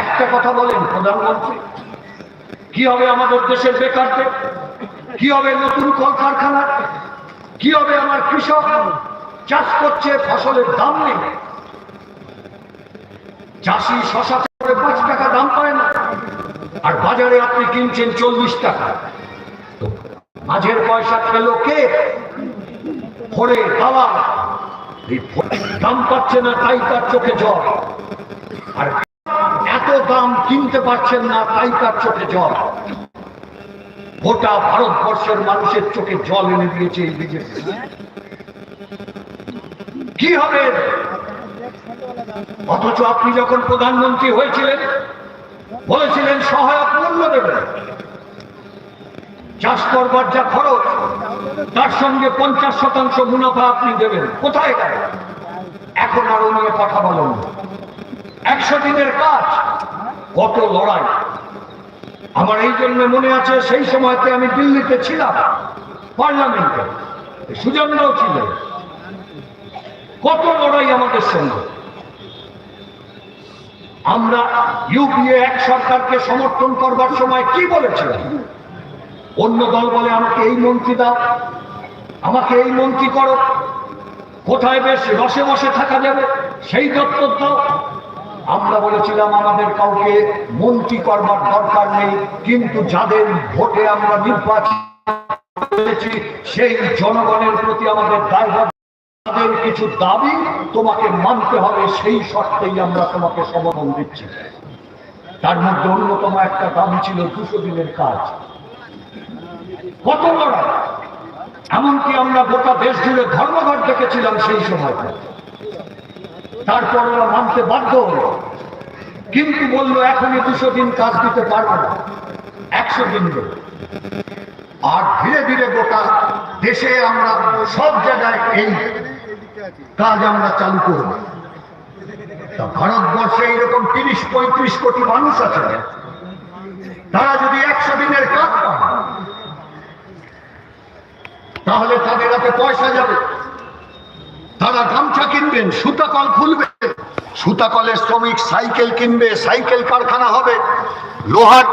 একটা কথা বলেন, প্রধানমন্ত্রী। কি হবে আমাদের দেশের বেকারদের? কি হবে নতুন কলকারখানা? কি হবে আমার কৃষক? চাষ করছে, ফসলের দাম নেই। চাষি শশা করে পাঁচ টাকা দাম পায় না। আর বাজারে আপনি কিনছেন চল্লিশ টাকা। মাঝের পয়সা খেলো কে? ভরে দাওয়া দাম পাচ্ছে না, তাই তার চোখে জল। আর এত দাম কিনতে পারছেন না, তাই তার চোখে জল। গোটা ভারতবর্ষের মানুষের চোখে জল এনে দিয়েছে এই বিজেপি। কি হবে? অথচ আপনি যখন প্রধানমন্ত্রী হয়েছিলেন, বলেছিলেন সহায়ক মূল্য দেবেন চাষ করবার যা খরচ, তার সঙ্গে পঞ্চাশ শতাংশ মুনাফা আপনি দেবেন। কোথায় এখন আরও নিয়ে কথা বলেন একশো দিনের কাজ। কত লড়াই। আমার এই জন্য মনে আছে, সেই সময়তে আমি দিল্লিতে ছিলাম, পার্লামেন্টে। সুজনরাও ছিলেন কত লড়াই আমাদের সঙ্গে। আমরা ইউপিএ এক সরকারকে সমর্থন করবার সময় কি বলেছিলাম? অন্য দল বলে, আমাকে এই মন্ত্রী দাও, আমাকে এই মন্ত্রী করো। কোথায় বেশ রসে বসে থাকা যাবে, সেই দপ্তর দাও আমরা বলেছিলাম আমাদের কাউকে মন্ত্রী করবার দরকার নেই, কিন্তু যাদের ভোটে আমরা নির্বাচন করেছি সেই জনগণের প্রতি আমাদের তাদের কিছু দাবি তোমাকে মানতে হবে, সেই শর্তেই আমরা তোমাকে সমর্থন দিচ্ছি। তার মধ্যে অন্যতম একটা দাবি ছিল দুশো দিনের কাজ। কত লড়াই? এমনকি আমরা গোটা দেশ জুড়ে ধর্মঘট দেখেছিলাম সেই সময়টা তারপর ওরা মানতে বাধ্য হলো। কিন্তু বলল, এখনই দুশো দিন কাজ দিতে পারব না। একশো দিন আর ধীরে ধীরে গোটা দেশে আমরা সব জায়গায় এই কাজ আমরা চালু করব। ভারতবর্ষে এইরকম তিরিশ, পঁয়ত্রিশ কোটি মানুষ আছে। তারা যদি একশো দিনের কাজ পান তাহলে তাদের হাতে পয়সা যাবে। তারা গামছা কিনবেন সুতা কল খুলবে। সুতা কলের শ্রমিক সাইকেল কিনবে, সাইকেল কারখানা হবে। লোহার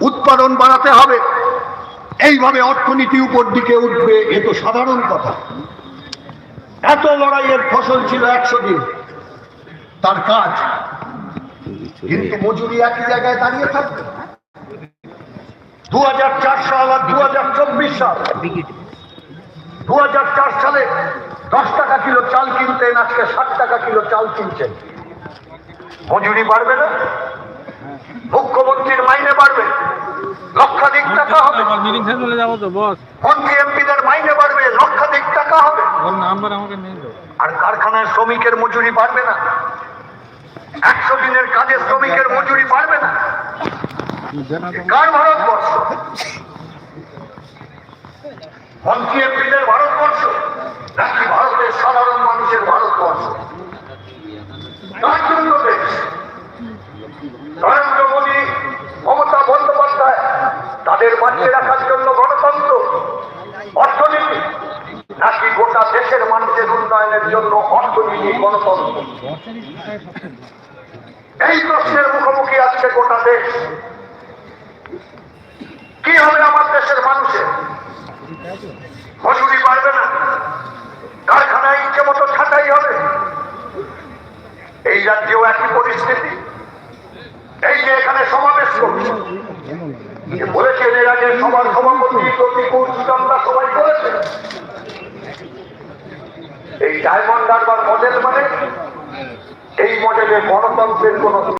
উৎপাদন বাড়াতে হবে। এইভাবে অর্থনীতি উপর দিকে উঠবে, এ তো সাধারণ কথা। এত লড়াইয়ের ফসল ছিল একশো দিন। তার কাজ। কিন্তু মজুরি একই জায়গায় দাঁড়িয়ে থাকবে। দু হাজার চার সাল আর দু হাজার চব্বিশ সাল। দু হাজার চার সালে দশ টাকা কিলো চাল কিনতেন আজকে ষাট টাকা কিলো চাল কিনছেন। মজুরি বাড়বে না? মুখ্যমন্ত্রীর মাইনে বাড়বে। লক্ষাধিক টাকা হবে। মন্ত্রী এমপিদের মাইনে বাড়বে? লক্ষাধিক টাকা হবে। আর কারখানার শ্রমিকের মজুরি বাড়বে না। একশো দিনের কাজের শ্রমিকের মজুরি বাড়বে না। কার ভারতবর্ষ? মন্ত্রী এমপিদের ভারতবর্ষ নাকি ভারতের সাধারণ মানুষের ভারতবর্ষ অর্থনীতি গণতন্ত্র এই প্রশ্নের মুখোমুখি আছে গোটা দেশ কি হবে আমার দেশের মানুষের? মজুরি বাড়বে না কারখানায় ইচ্ছে মতো ছাটাই হবে এই রাজ্যেও একই পরিস্থিতি? এই যে এখানে সমাবেশ করছে। বলেছেন এর আগে সবার সভাপতি, প্রতিকূল আমরা সবাই করেছেন এই ডায়মন্ড হারবার মডেল মানে? এই মডেলে গণতন্ত্রের কোন